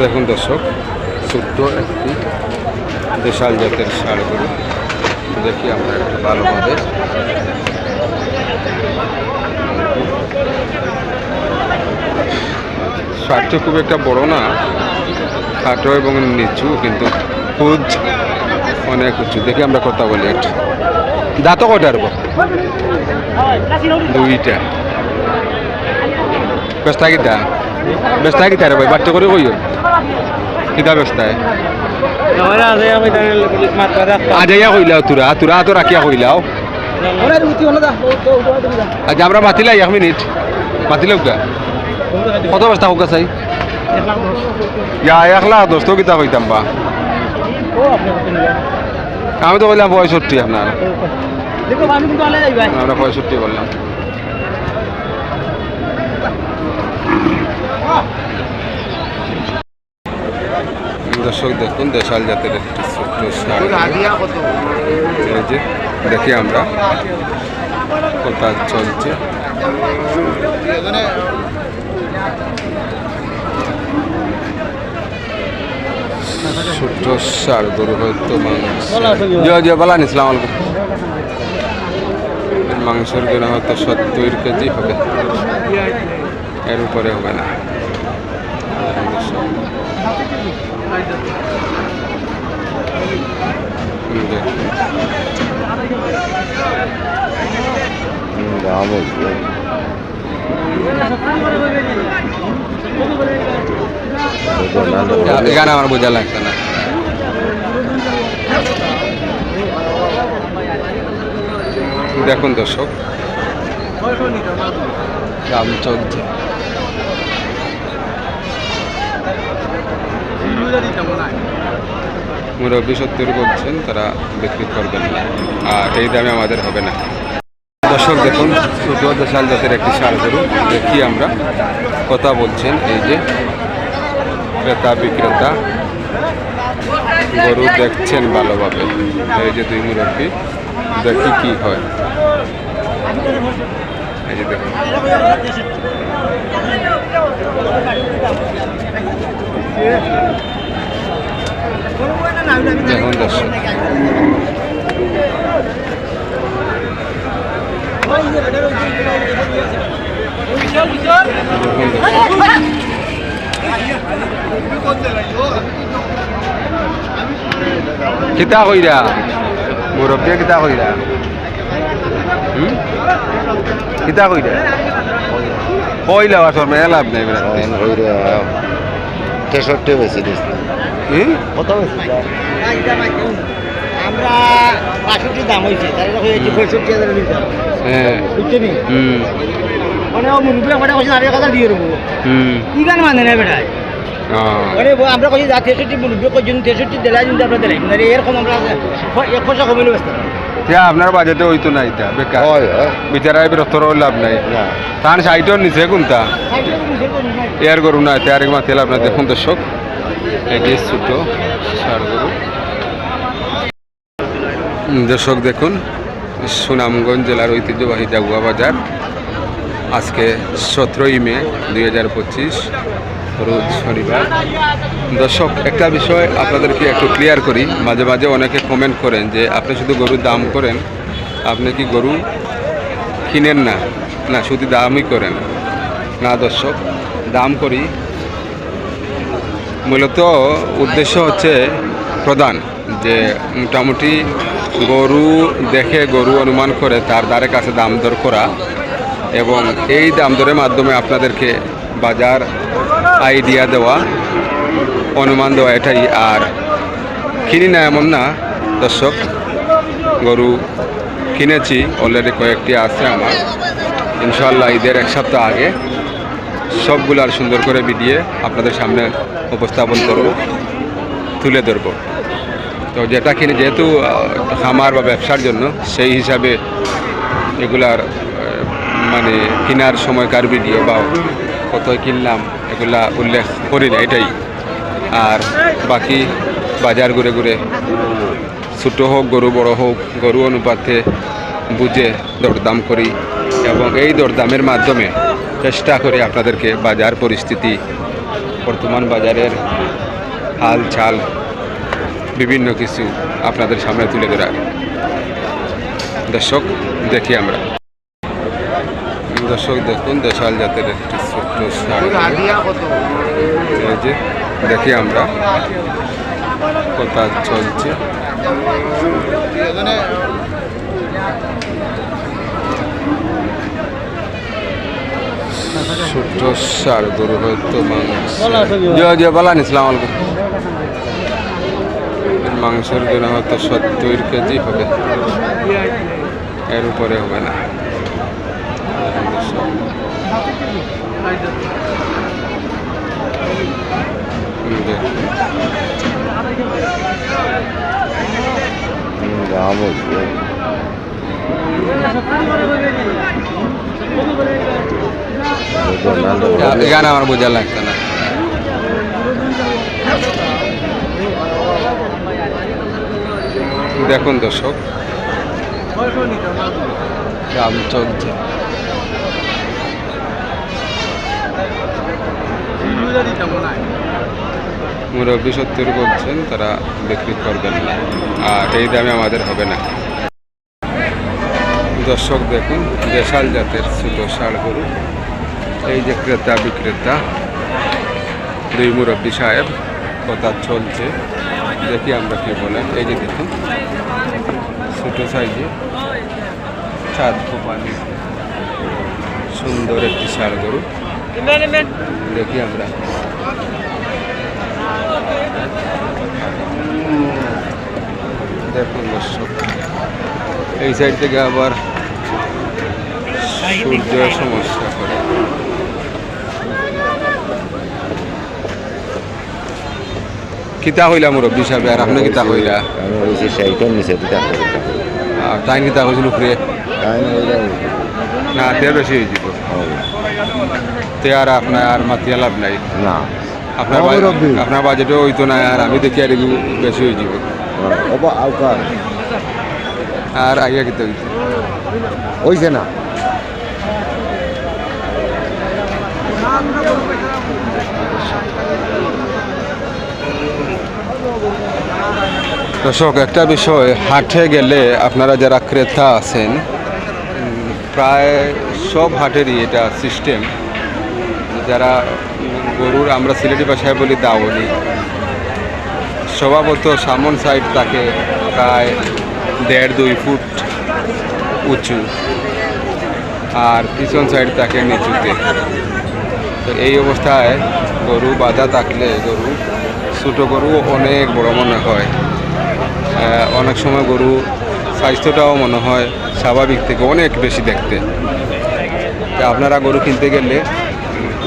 দেখুন দর্শক, ছোট্ট একটি বিশাল জাতের ষাড়গুলো দেখি আমরা একটু ভালোভাবে ষাটটা খুব একটা বড় না, খাটো এবং নিচু, কিন্তু খুদ অনেক উঁচু। দেখি আমরা কথা বলি একটু। দাঁত কটার? দুইটা। ব্যস্তা কিতা ব্যস্তা কিতা রে ভাই বাচ্চা করে কইও? কিতা ব্যস্তায় আজাইয়া কইলাও তোরা তোরা তো রাখিয়া কইলাও। আচ্ছা আমরা মাতিলাই এক মিনিট। মাতিলাও কা কত বস্তা হোক চাই? ইয়া এক লাখ দশ তো কিতা কইতাম বা। আমি তো কইলাম পঁয়ষট্টি আপনার। আমরা পঁয়ষট্টি বললাম। দর্শক দেখুন, দেশাল জাতের একটি ছোট্ট। এই যে, দেখি আমরা কোথা চলছে। ছোট্ট ষাড় গরু হয়তো মাংস। জিও জিও বলা ইসলাম আলাইকুম। মাংসের জন্য হয়তো সত্তর কেজি হবে। এর উপরে হবে না। এখানে আমার বোঝা লাগছে না। দেখুন দর্শক দাম মুরব্বী সত্তর বলছেন, তারা বিক্রি করবেন না। আর এই দামে আমাদের হবে না। দর্শক দেখুন ছোট দেশাল জাতের একটি সার গরু দেখি আমরা কথা বলছেন এই যে ক্রেতা, বিক্রেতা, গরু দেখছেন ভালোভাবে। এই যে দুই মুরব্বী, দেখি কি হয়। এই যে দেখুন। দেখুন কিতা কইরা? মুরব্বী কিতা কইরা? কিতা কইরা? কইলা আসর মেলা লাভ নাই বেড়াতে। তেষট্টি বেশি কত আমরা বাষট্টি দাম হয়েছে পঁয়ষট্টি হাজার হ্যাঁ। বুঝছেন মানে ও মুরব্বী আমরা কইছি আড়াই হাজার দিয়ে দেবো। হুম। কি গান মানে না মানে আমরা কইছি যা তেষট্টি কইছেন তেষট্টি দেলাই কিন্তু আমরা দেলাই মানে এরকম আমরা এক পয়সা কমিলে ব্যস্ত যা আপনার বাজেটে হইতো না এটা বেকার। বিচারায় বিরক্তর লাভ নাই। তার সাইটর নিচে কোনটা? এয়ার গরু না এতে আরেক মাথে লাভ না দেখুন দর্শক। এটি ছোট গরু। উম, দর্শক দেখুন সুনামগঞ্জ জেলার ঐতিহ্যবাহী জাগুয়া বাজার। আজকে সতেরোই মে দুই হাজার পঁচিশ। রোজ শনিবার দর্শক, একটা বিষয় আপনাদেরকে একটু ক্লিয়ার করি। মাঝে মাঝে অনেকে কমেন্ট করেন যে, আপনি শুধু গরুর দাম করেন, আপনি কি গরু কিনেন না? না, শুধু দামই করেন। না, দর্শক, দাম করি। মূলত উদ্দেশ্য হচ্ছে প্রধান, যে মোটামুটি গরু দেখে গরু অনুমান করে তার দ্বারে কাছে দাম দর করা এবং এই দাম দরের মাধ্যমে আপনাদেরকে বাজার আইডিয়া দেওয়া, অনুমান দেওয়া এটাই। আর কিনি না এমন না, দর্শক, গরু কিনেছি অলরেডি কয়েকটি আছে আমার। ইনশাল্লাহ ঈদের এক সপ্তাহ আগে সবগুলো আর সুন্দর করে ভিডিয়ে আপনাদের সামনে উপস্থাপন করব, তুলে ধরব। তো যেটা কিনে, যেহেতু খামার বা ব্যবসার জন্য, সেই হিসাবে এগুলার মানে কেনার সময় সময়কার ভিডিও বা কত কিনলাম এগুলা উল্লেখ করি না, এটাই। আর বাকি বাজার ঘুরে ঘুরে ছোটো হোক, গরু বড় হোক, গরু অনুপাতে বুঝে দরদাম করি এবং এই দরদামের মাধ্যমে চেষ্টা করি আপনাদেরকে বাজার পরিস্থিতি, বর্তমান বাজারের হাল চাল বিভিন্ন কিছু আপনাদের সামনে তুলে ধরার। দর্শক, দেখি আমরা। দর্শক দেখুন, দেশাল জাতের একটি ছোট্ট। এই যে, দেখি আমরা কথা চলছে। হয়তো মাংস। মাংসের জন্য হয়তো সত্তর কেজি হবে। এর উপরে হবে না হুম, দেখুন। এখানে আমার বোঝা লাগছে না। দেখুন দর্শক দাম চলছে। মুরব্বী সত্তর বলছেন, তারা বিক্রি করবেন না। আর এই দামে আমাদের হবে না। দর্শক দেখুন, দেশাল জাতের ছোট ষাড় গরু। এই যে ক্রেতা বিক্রেতা, দুই মুরব্বী সাহেব, কথা চলছে। দেখি আমরা কি বলেন এই যে দেখুন, ছোটো সাইজে চাঁদ কোপানি সুন্দর একটি ষাড় গরু। দেখি আমরা দেখুন দর্শক এই সাইড থেকে আবার সূর্য সমস্যা করে কিতা হইলা মুরব্বী সাহেব আর আপনি কিতা হইলা আমি দিতে টাইম কিতা হয়েছিল উপরে না তে বেশি তে আর আপনার আর মাতিয়া লাভ নাই। না। আপনার। আপনার বাজেটও হইতো না আর আমি দেখি আর বেশি হয়ে যাব। আর আইয়া কিতা হইছে না? দর্শক একটা বিষয় হাটে গেলে আপনারা যারা ক্রেতা আছেন প্রায় সব হাটেরই এটা সিস্টেম যারা গরুর, আমরা সিলেটি ভাষায় বলি দাওনি স্বভাবত সামন সাইড থাকে প্রায় দেড়, দুই ফুট উঁচু। আর পিছন সাইড থাকে নিচুতে। তো এই অবস্থায় গরু বাঁধা থাকলে গরু, ছোটো গরু অনেক বড় মনে হয়। অনেক সময় গরু স্বাস্থ্যটাও মনে হয় স্বাভাবিক থেকে অনেক বেশি দেখতে। আপনারা গরু কিনতে গেলে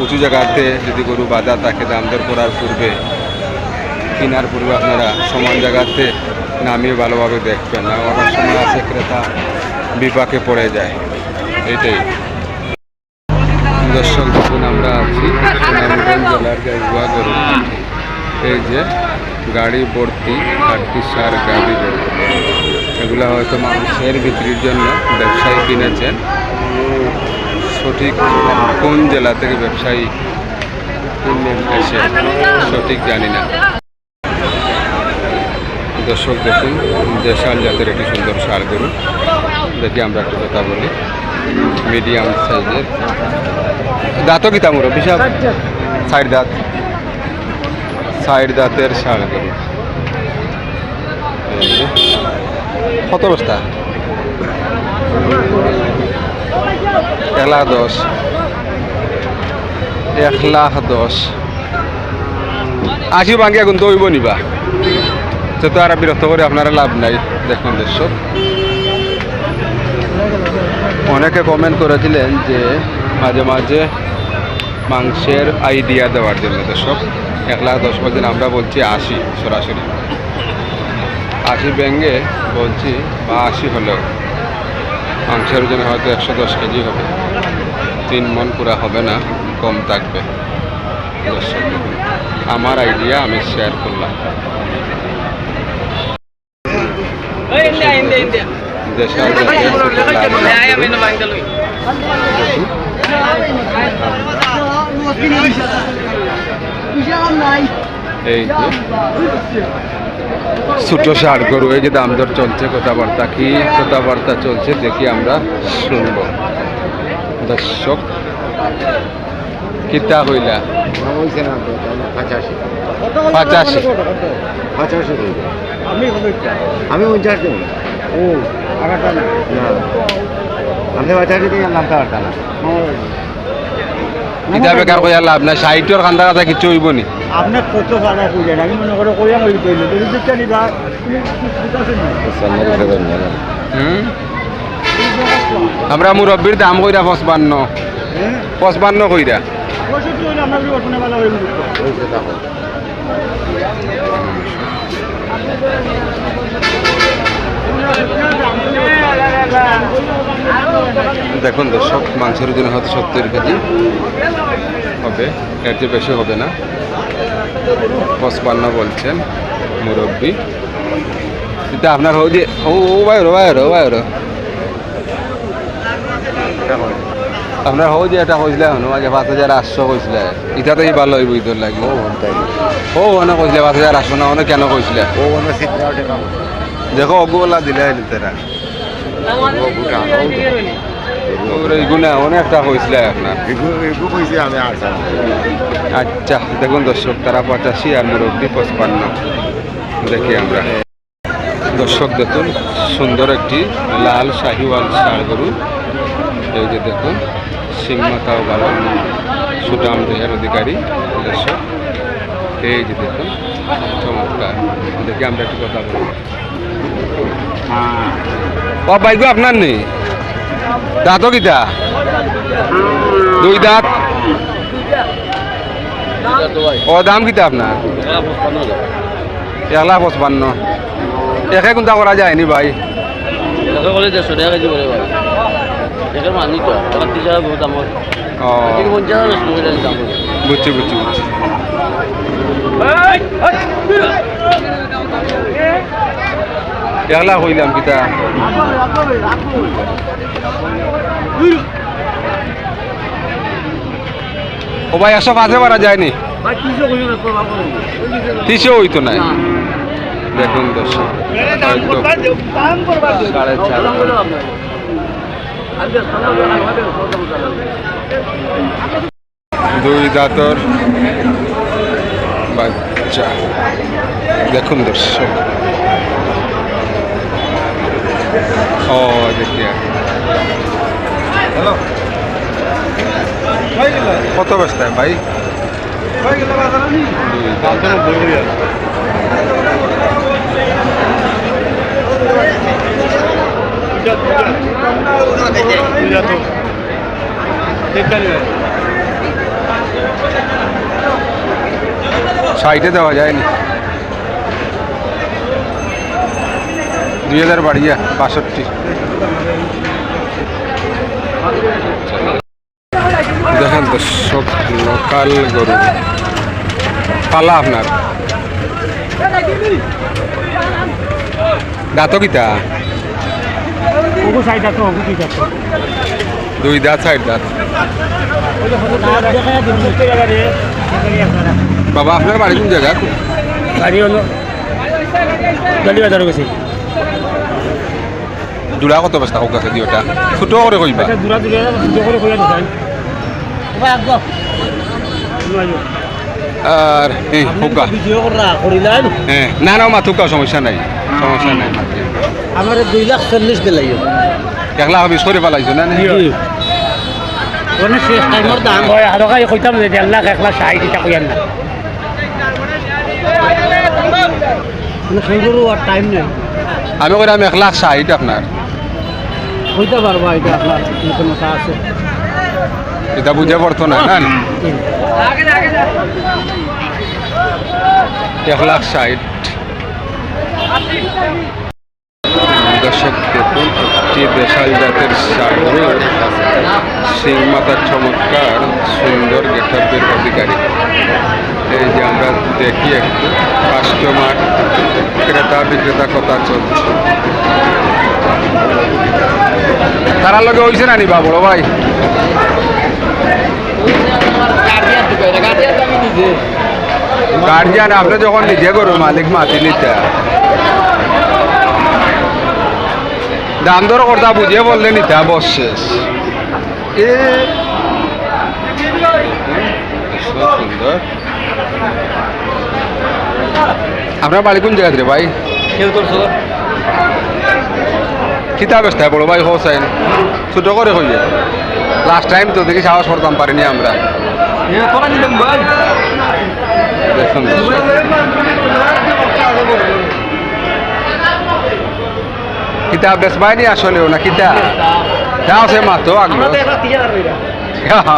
উঁচু জায়গাতে যদি গরু বাঁধা থাকে দাম দর করার পূর্বে, কেনার পূর্বে আপনারা সমান জায়গাতে নামিয়ে ভালোভাবে দেখবেন। অনেক সময় আছে ক্রেতা বিপাকে পড়ে যায়। এটাই। দর্শক, দেখুন আমরা আছি সুনামগঞ্জ জেলার গরু এই যে গাড়ি ভর্তি খাটটি সার গাড়ি ভর্তি এগুলো হয়তো মানুষের বিক্রির জন্য ব্যবসায়ী কিনেছেন। সঠিক কোন জেলা থেকে ব্যবসায়ী কিনে এসে সঠিক জানি না। দর্শক দেখুন, দেশাল জাতের একটি সুন্দর সার গরু। দেখি আমরা একটু কথা বলি। মিডিয়াম সাইজের। দাঁতও কি তামুর বিশাল। সাইড দাঁত। সাইড দাঁতের শাল গরু। কত বস্তা? এক লাখ দশ। এক লাখ দশ। আশি ভাঙ্গি এখন দইব নিবা। তো তো আর বিরক্ত করে আপনারা লাভ নাই, দেখুন দর্শক। অনেকে কমেন্ট করেছিলেন যে মাঝে মাঝে মাংসের আইডিয়া দেওয়ার জন্য দর্শক। এক লাখ দশ বলছেন আমরা বলছি আশি, সরাসরি। আশি ব্যাঙ্গে বলছি বা আশি হলেও মাংসের ওজন হয়তো একশো দশ কেজি হবে তিন মন পুরা হবে না কম থাকবে দর্শক আমার আইডিয়া আমি শেয়ার করলাম দেশাল এই যে ছোট ষাট গরু এই যে দাম দর চলছে কথাবার্তা কি কথাবার্তা চলছে দেখি আমরা শুনব। দর্শক কিতা হইলা না পঁচাশি। পঁচাশি পঁচাশি আমি হবে একটা। দেব ও আগাটা না। না। আপনি পঁচাশি দিয়ে আনলাম তো আটটা না। কিতা বেকার কইয়া লাভ নাই? সাহিত্যর খান্দা কথা কিছু হইব নি? আপনার কত ভাড়া কইলেন আমি মনে করো কইলে তুমি নিবা আমরা মুরব্বীর দাম কইরা পঁচপান্ন। হ্যাঁ? পঁচপান্ন কইরা। দেখুন দর্শক মাংসের জন্য হয়তো সত্তর কেজি। হবে এর চেয়ে বেশি হবে না। পঁচপান্ন বলছেন মুরব্বী। এটা আপনার হো যে ও ও বাইরো বাইরো বাইরো আপনার হো যে এটা কইছিলে হনো আগে পাঁচ হাজার আটশো কইছিলে। ইটা তো ভালো হইব ইটোর লাগি। ও অনেক কইছিলে পাঁচ হাজার আটশো না অনেক কেন কইছিলে? ও না। দেখো অগুলা দিলে তারা। ভুটান অনেকটা কইছিলে আপনার আচ্ছা দেখুন দর্শক তারা পঁচাশি আর মুরব্বী পঁচপান্ন। দেখি আমরা। দর্শক দেখুন সুন্দর একটি লাল শাহিওয়াল ষাড় গরু। এই যে দেখুন সিং মাথাও ভালো সুটাম দেহের অধিকারী দর্শক। এই যে দেখুন চমৎকার। দেখি আমরা একটু কথা বলব ও বাইকও আপনার নেই? দাঁতও কিটা দুই দাঁত? ও দাম কিতা আপনার? এক লাখ পঁচপান্ন। একে কোনটা করা যায়নি ভাই? দেড়শো টাকা কেজি বলে ভাই। এখানে মানি তো তিরিশ বহুত দাম হয়। বুঝছি বুঝছি বুঝছি এক লাখ হইলাম কিতা? ও ভাই একশো পাঁচে পারা যায়নি? তিনশো না হইতো নাই? দেখুন দুই দাঁতর বাচ্চা। দেখুন দর্শক ও দেখি হ্যালো। কত ব্যস্ত ভাই। সাইটে দেওয়া যায়নি। দুই হাজার বাড়িয়া বাষট্টি। দেখেন দর্শক লোকাল গরু। পালা আপনার? দাঁত কিতা? দুই দাঁত সাইড দাঁত। বাবা, আপনার বাড়ি কোন জায়গা? গাড়ি হলো গেছে। জোড়া কত বস্তা হোক আছে দিওটা ছোট করে কইবা করে আর এই হোকা করা হ্যাঁ না? না মা থুকা সমস্যা নাই সমস্যা নাই আমার দুই লাখ চল্লিশ দিলাই একলা হবে সরে পেলাইছো না মানে শেষ টাইমর দাম হয় আর কাই কইতাম যে দেড় লাখ এক লাখ ষাট এটা কইয়ান না সেইগুলো টাইম নেই। আমি কইলাম এক লাখ ষাট আপনার কইতে পারবা এটা আপনার নতুন কথা আছে। এটা বুঝে পড়তো না না এক লাখ ষাট। দেখুন, একটি দেশাল জাতের সাগর সিং চমৎকার, সুন্দর গেটাপের অধিকারী। দেখি একটু কাস্টমার ক্রেতা বিক্রেতা কথা চলছে তারা লগে হয়েছে না নিবা বড় ভাই গার্জিয়ান আপনি যখন নিজে গরু মালিক মাতি নিতে দাম দর কথা বুঝিয়ে বললে নিতে বস শেষ এ সুন্দর আপনার বাড়ি কোন জায়গাতে রে ভাই? কিতাব এসতে বড় ভাই হোসেন? ছোট করে হইয়ে লাস্ট টাইম তো দেখি সাহস করতাম পারিনি আমরা। দেখুন। কিতাব বেসবাইনি আসলেও না কিতাব যাও সে মাতো আগ্রহ।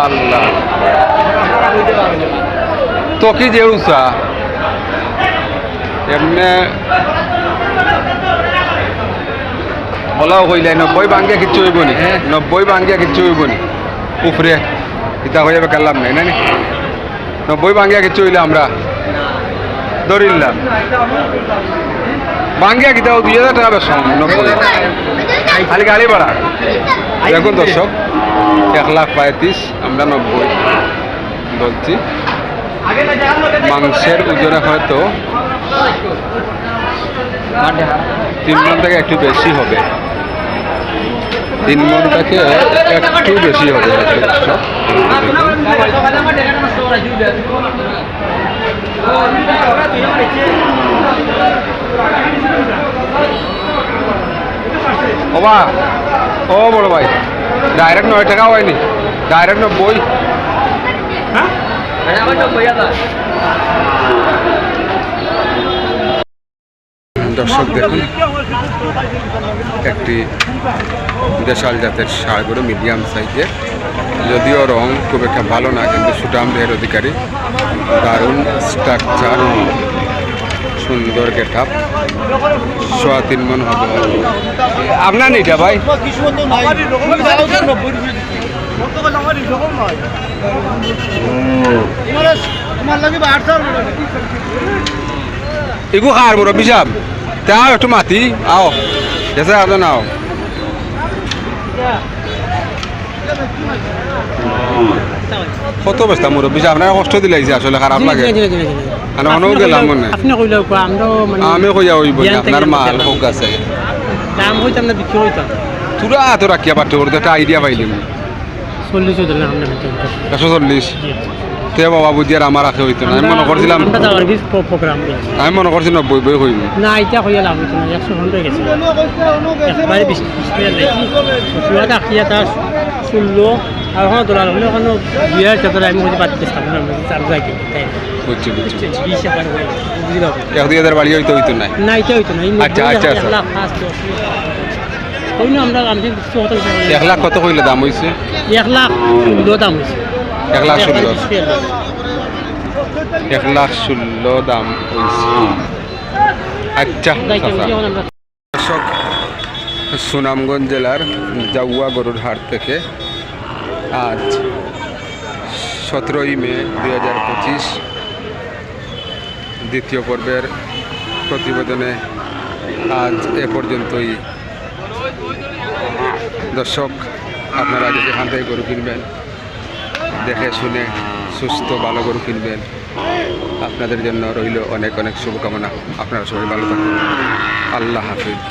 আল্লাহ। তো কি যে উষা এমনি বলাও কইলে নব্বই বাঙ্গিয়া কিচ্ছু হইব নি নব্বই বাঙ্গিয়া কিচ্ছু হইব নি উফরে ইতা হয়ে বেকারলাম নাই না? নব্বই বাঙ্গিয়া কিচ্ছু হইলে আমরা ধরিলাম বাঙ্গিয়া কিতা দুই হাজার টাকা বেশ নব্বই খালি গাড়ি ভাড়া দেখুন দর্শক এক লাখ পঁয়ত্রিশ আমরা নব্বই বলছি মাংসের ওজনে হয়তো তিন মন থেকে একটু বেশি হবে। তিন মন থেকে একটু বেশি হবে। ওবা ও বড় ভাই ডাইরেক্ট নয় টাকা হয়নি ডাইরেক্ট নব্বই। দর্শক দেখুন একটি দেশাল জাতের ষাড় গরু মিডিয়াম সাইজের যদিও রং খুব একটা ভালো না কিন্তু সুটাম দেহের অধিকারী। দারুণ স্ট্রাকচার সুন্দর গেট আপ সোয়া তিন মন হবে। আপনার নিটা ভাই? ইগু খার মুরব্বী সাহেব তাও একটু মাতি আও এসে আদো নাও কত ব্যস্ত মুরব্বী আপনার কষ্ট দিলাইছে আসলে খারাপ লাগে অনেও গেলাম মনে আমি কইয়া হইব আপনার মাল হোক আছে দাম হইতাম না বিক্রি হইতাম তুরা তো রাখিয়া পারতে করতে একটা আইডিয়া পাইলিম চল্লিশ ধরলেন আপনার একশো চল্লিশ? তে বাবা বুঝি আর আমার রাখে হইতো না। আমি মনে করছিলাম আমি মনে করছি নব্বই বই হইব। না এটা হইয়া লাভ হইতো না। একশো ঘণ্টা গেছে। একবারে বেশি বেশি আখিয়া তার ষোলো আর ওখানে দোলার হলে ওখানে বিয়ার চাদর আমি হইতে পারতে সামনে চার যাই কি তাই বুঝছি বুঝছি বুঝি দাও এক দুই হাজার বাড়ি হইতে হইতো না। না এটা হইতো না। আচ্ছা, আচ্ছা, এক। লাখ আমরা আমি এক কত কইলে দাম হইছে? এক লাখ ষোলো দাম হয়েছে এক লাখ ষোলো। এক লাখ ষোলো দাম হইছে। আচ্ছা দর্শক সুনামগঞ্জ জেলার জাউয়া গরুর হাট থেকে আজ সতেরোই মে দুই হাজার পঁচিশ দ্বিতীয় পর্বের প্রতিবেদনে আজ এ পর্যন্তই। দর্শক, আপনারা যদি এখান থেকে গরু কিনবেন, দেখে শুনে সুস্থ, ভালো গরু কিনবেন। আপনাদের জন্য রইল অনেক অনেক শুভকামনা। আপনারা সবাই ভালো থাকুন। আল্লাহ হাফিজ।